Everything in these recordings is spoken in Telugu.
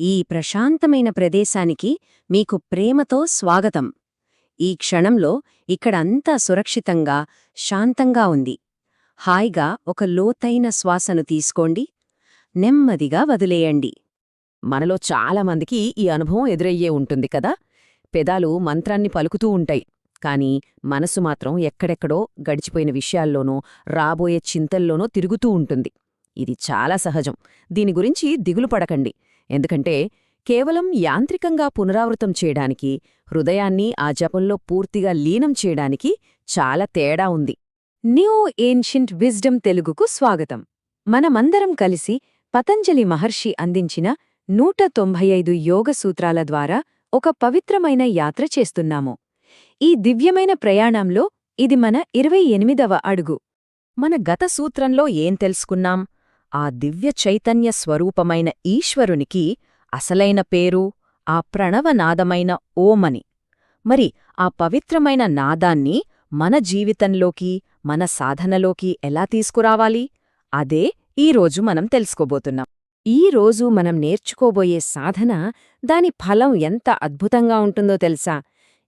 ఈ ప్రశాంతమైన ప్రదేశానికి మీకు ప్రేమతో స్వాగతం. ఈ క్షణంలో ఇక్కడంతా సురక్షితంగా శాంతంగా ఉంది. హాయిగా ఒక లోతైన శ్వాసను తీసుకోండి. నెమ్మదిగా వదిలేయండి. మనలో చాలామందికి ఈ అనుభవం ఎదురయ్యే ఉంటుంది కదా? పెదాలు మంత్రాన్ని పలుకుతూ ఉంటాయి. కాని మనసు మాత్రం ఎక్కడెక్కడో గడిచిపోయిన విషయాల్లోనో రాబోయే చింతల్లోనో తిరుగుతూ ఉంటుంది. ఇది చాలా సహజం. దీని గురించి దిగులు పడకండి. ఎందుకంటే కేవలం యాంత్రికంగా పునరావృతం చేయడానికి హృదయాన్ని ఆ జపంలో పూర్తిగా లీనం చేయడానికి చాలా తేడా ఉంది. న్యూ ఏన్షియంట్ విజ్డమ్ తెలుగుకు స్వాగతం. మనమందరం కలిసి పతంజలి మహర్షి అందించిన నూట తొంభై ఐదు యోగ సూత్రాల ద్వారా ఒక పవిత్రమైన యాత్ర చేస్తున్నాము. ఈ దివ్యమైన ప్రయాణంలో ఇది మన ఇరవై ఎనిమిదవ అడుగు. మన గత సూత్రంలో ఏం తెలుసుకున్నాం? ఆ దివ్య చైతన్య స్వరూపమైన ఈశ్వరునికి అసలైన పేరు ఆ ప్రణవనాదమైన ఓమని. మరి ఆ పవిత్రమైన నాదాన్ని మన జీవితంలోకి మన సాధనలోకి ఎలా తీసుకురావాలి? అదే ఈరోజు మనం తెలుసుకోబోతున్నాం. ఈ రోజు మనం నేర్చుకోబోయే సాధన దాని ఫలం ఎంత అద్భుతంగా ఉంటుందో తెలుసా?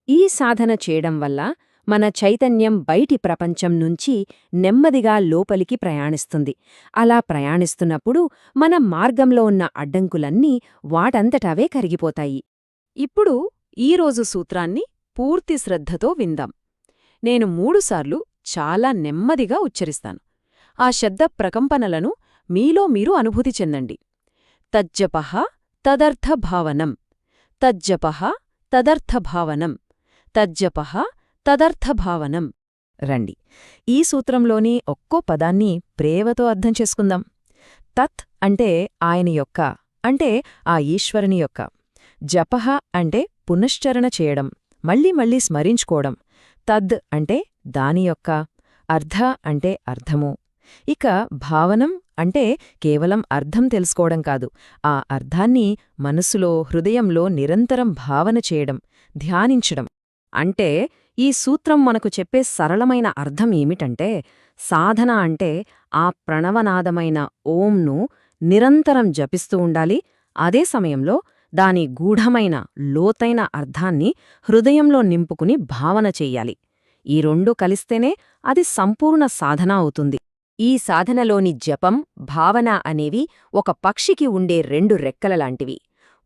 ఈ సాధన చేయడం వల్ల మన చైతన్యం బయటి ప్రపంచం నుంచి నెమ్మదిగా లోపలికి ప్రయాణిస్తుంది. అలా ప్రయాణిస్తున్నప్పుడు మన మార్గంలో ఉన్న అడ్డంకులన్నీ వాటంతటవే కరిగిపోతాయి. ఇప్పుడు ఈరోజు సూత్రాన్ని పూర్తి శ్రద్ధతో విందాం. నేను మూడుసార్లు చాలా నెమ్మదిగా ఉచ్చరిస్తాను. ఆ శబ్ద ప్రకంపనలను మీలో మీరు అనుభూతి చెందండి. తజ్జపహ తదర్థభావనం. తజ్జపహ తదర్థభావనం. తజ్జపః తదర్థభావనం. రండి. ఈ సూత్రంలోని ఒక్కో పదాన్ని ప్రేమతో అర్థం చేసుకుందాం. తత్ అంటే ఆయన యొక్క అంటే ఆ ఈశ్వరుని యొక్క. జపహ అంటే పునశ్చరణ చేయడం మళ్ళీ మళ్ళీ స్మరించుకోవడం. తద్ అంటే దాని యొక్క అర్ధ అంటే అర్థము. ఇక భావనం అంటే కేవలం అర్థం తెలుసుకోవడం కాదు. ఆ అర్థాన్ని మనసులో హృదయంలో నిరంతరం భావన చేయడం ధ్యానించడం. అంటే ఈ సూత్రం మనకు చెప్పే సరళమైన అర్థం ఏమిటంటే సాధన అంటే ఆ ప్రణవనాదమైన ఓంను నిరంతరం జపిస్తూ ఉండాలి. అదే సమయంలో దాని గూఢమైన లోతైన అర్థాన్ని హృదయంలో నింపుకుని భావన చెయ్యాలి ఈ రెండు కలిస్తేనే అది సంపూర్ణ సాధన అవుతుంది. ఈ సాధనలోని జపం భావన అనేవి ఒక పక్షికి ఉండే రెండు రెక్కలలాంటివి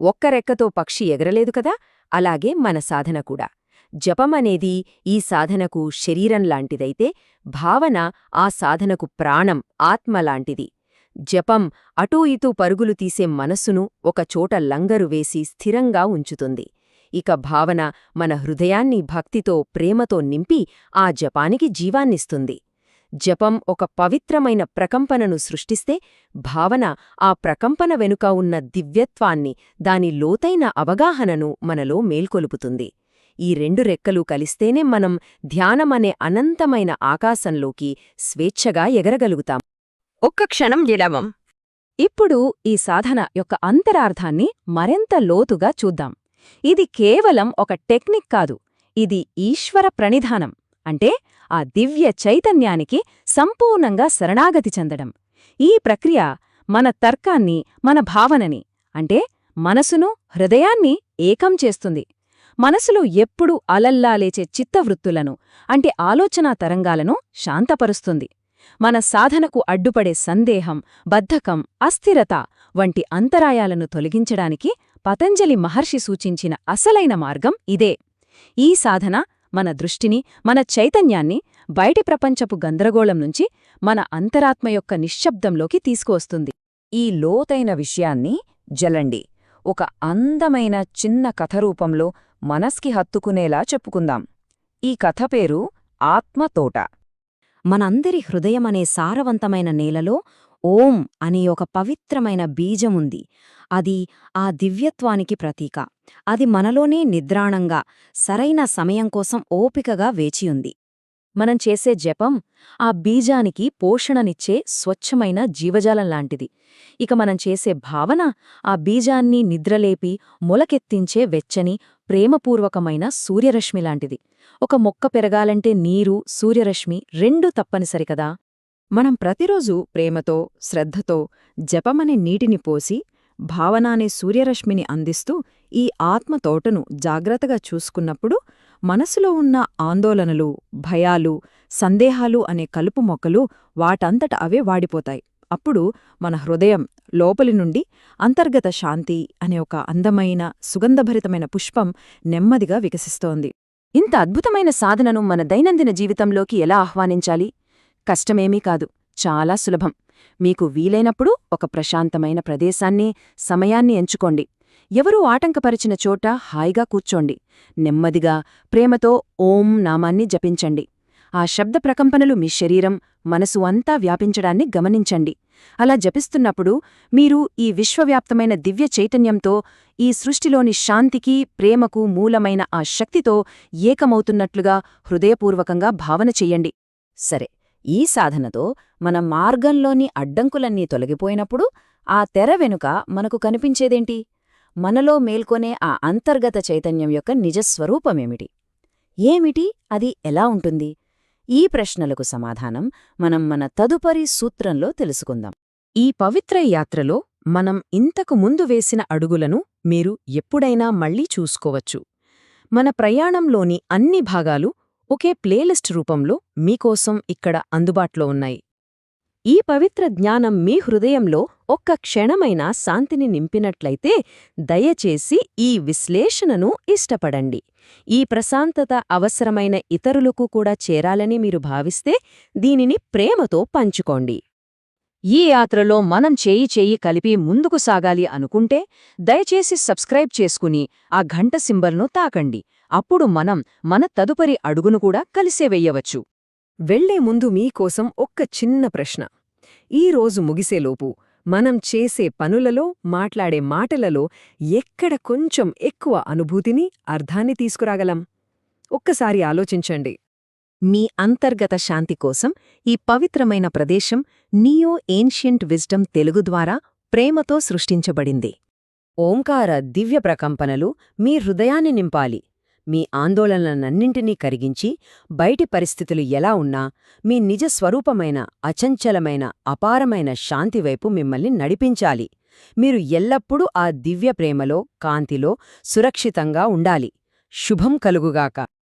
ఒక్క రెక్కతో పక్షి ఎగరలేదు కదా? అలాగే మన సాధన కూడా. జపమనేది ఈ సాధనకు శరీరం లాంటిదైతే భావన ఆ సాధనకు ప్రాణం ఆత్మలాంటిది జపం అటూ ఇటూ పరుగులు తీసే మనస్సును ఒకచోట లంగరు వేసి స్థిరంగా ఉంచుతుంది. ఇక భావన మన హృదయాన్ని భక్తితో ప్రేమతో నింపి ఆ జపానికి జీవాన్నిస్తుంది. జపం ఒక పవిత్రమైన ప్రకంపనను సృష్టిస్తే భావన ఆ ప్రకంపన వెనుక ఉన్న దివ్యత్వాన్ని దాని లోతైన అవగాహనను మనలో మేల్కొలుపుతుంది. ఈ రెండు రెక్కలు కలిస్తేనే మనం ధ్యానమనే అనంతమైన ఆకాశంలోకి స్వేచ్ఛగా ఎగరగలుగుతాం. ఒక్క క్షణం విలవం ఇప్పుడు ఈ సాధన యొక్క అంతరార్థాన్ని మరింత లోతుగా చూద్దాం. ఇది కేవలం ఒక టెక్నిక్ కాదు ఇది ఈశ్వర ప్రణిధానం అంటే ఆ దివ్య చైతన్యానికి సంపూర్ణంగా శరణాగతి చెందడం. ఈ ప్రక్రియ మన తర్కాన్ని మన భావనని అంటే మనసును హృదయాన్ని ఏకం చేస్తుంది. మనసులో ఎప్పుడూ అలల్లా లేచే చిత్తవృత్తులను అంటే ఆలోచనా తరంగాలను శాంతపరుస్తుంది. మన సాధనకు అడ్డుపడే సందేహం బద్ధకం అస్థిరత వంటి అంతరాయాలను తొలగించడానికి పతంజలి మహర్షి సూచించిన అసలైన మార్గం ఇదే. ఈ సాధన మన దృష్టిని మన చైతన్యాన్ని బయటి ప్రపంచపు గందరగోళం నుంచి మన అంతరాత్మ యొక్క నిశ్శబ్దంలోకి తీసుకువస్తుంది. ఈ లోతైన విషయాన్ని జలండి. ఒక అందమైన చిన్న కథరూపంలో మనస్కి హత్తుకునేలా చెప్పుకుందాం. ఈ కథ పేరు ఆత్మతోట. మనందరి హృదయమనే సారవంతమైన నేలలో ఓం అనే ఒక పవిత్రమైన బీజముంది. అది ఆ దివ్యత్వానికి ప్రతీక. అది మనలోనే నిద్రాణంగా సరైన సమయం కోసం ఓపికగా వేచియుంది. మనం చేసే జపం ఆ బీజానికి పోషణనిచ్చే స్వచ్ఛమైన జీవజాలంలాంటిది ఇక మనం చేసే భావన ఆ బీజాన్ని నిద్రలేపి మొలకెత్తించే వెచ్చని ప్రేమపూర్వకమైన సూర్యరశ్మిలాంటిది ఒక మొక్క పెరగాలంటే నీరు సూర్యరశ్మి రెండూ తప్పనిసరి కదా. మనం ప్రతిరోజూ ప్రేమతో శ్రద్ధతో జపమనే నీటిని పోసి భావన అనే సూర్యరశ్మిని అందిస్తూ ఈ ఆత్మ తోటను జాగ్రత్తగా చూసుకున్నప్పుడు మనసులో ఉన్న ఆందోళనలు భయాలు సందేహాలు అనే కలుపు మొక్కలు వాటంతట అవే వాడిపోతాయి. అప్పుడు మన హృదయం లోపలి నుండి అంతర్గత శాంతి అనే ఒక అందమైన సుగంధభరితమైన పుష్పం నెమ్మదిగా వికసిస్తోంది. ఇంత అద్భుతమైన సాధనను మన దైనందిన జీవితంలోకి ఎలా ఆహ్వానించాలి? కష్టమేమీ కాదు చాలా సులభం. మీకు వీలైనప్పుడు ఒక ప్రశాంతమైన ప్రదేశాన్ని సమయాన్ని ఎంచుకోండి. ఎవరూ ఆటంకపరిచిన చోట హాయిగా కూర్చోండి. నెమ్మదిగా ప్రేమతో ఓం నామాన్ని జపించండి. ఆ శబ్ద ప్రకంపనలు మీ శరీరం మనసు అంతా వ్యాపించడాన్ని గమనించండి. అలా జపిస్తున్నప్పుడు మీరు ఈ విశ్వవ్యాప్తమైన దివ్య చైతన్యంతో ఈ సృష్టిలోని శాంతికి ప్రేమకు మూలమైన ఆ శక్తితో ఏకమవుతున్నట్లుగా హృదయపూర్వకంగా భావన చెయ్యండి సరే ఈ సాధనతో మన మార్గంలోని అడ్డంకులన్నీ తొలగిపోయినప్పుడు ఆ తెర వెనుక మనకు కనిపించేదేంటి? మనలో మేల్కొనే ఆ అంతర్గత చైతన్యం యొక్క నిజస్వరూపమేమిటి? ఏమిటి? అది ఎలా ఉంటుంది? ఈ ప్రశ్నలకు సమాధానం మనం మన తదుపరి సూత్రంలో తెలుసుకుందాం. ఈ పవిత్ర యాత్రలో మనం ఇంతకు ముందు వేసిన అడుగులను మీరు ఎప్పుడైనా మళ్ళీ చూసుకోవచ్చు. మన ప్రయాణంలోని అన్ని భాగాలు ఒకే ప్లేలిస్ట్ రూపంలో మీకోసం ఇక్కడ అందుబాట్లో ఉన్నాయి. ఈ పవిత్ర జ్ఞానం మీ హృదయంలో ఒక్క క్షణమైన శాంతిని నింపినట్లయితే దయచేసి ఈ విశ్లేషణను ఇష్టపడండి. ఈ ప్రశాంతత అవసరమైన ఇతరులకు కూడా చేరాలని మీరు భావిస్తే దీనిని ప్రేమతో పంచుకోండి. ఈ యాత్రలో మనం చేయి చేయి కలిపి ముందుకు సాగాలి అనుకుంటే దయచేసి సబ్స్క్రైబ్ చేసుకుని ఆ ఘంట సింబల్ను తాకండి. అప్పుడు మనం మన తదుపరి అడుగును కూడా కలిసే వెయ్యవచ్చు వెళ్ళే ముందు మీకోసం ఒక్క చిన్న ప్రశ్న. ఈ రోజు ముగిసేలోపు మనం చేసే పనులలో మాట్లాడే మాటలలో ఎక్కడ కొంచెం ఎక్కువ అనుభూతిని అర్థాన్ని తీసుకురాగలం? ఒక్కసారి ఆలోచించండి. మీ అంతర్గత శాంతి కోసం ఈ పవిత్రమైన ప్రదేశం నియో ఏన్షియంట్ విజ్డమ్ తెలుగు ద్వారా ప్రేమతో సృష్టించబడింది. ఓంకార దివ్య ప్రకంపనలు మీ హృదయాన్ని నింపాలి. మీ ఆందోళనలన్నింటినీ కరిగించి బయటి పరిస్థితులు ఎలా ఉన్నా మీ నిజ స్వరూపమైన అచంచలమైన అపారమైన శాంతివైపు మిమ్మల్ని నడిపించాలి. మీరు ఎల్లప్పుడూ ఆ దివ్య ప్రేమలో కాంతిలో సురక్షితంగా ఉండాలి. శుభం కలుగుగాక.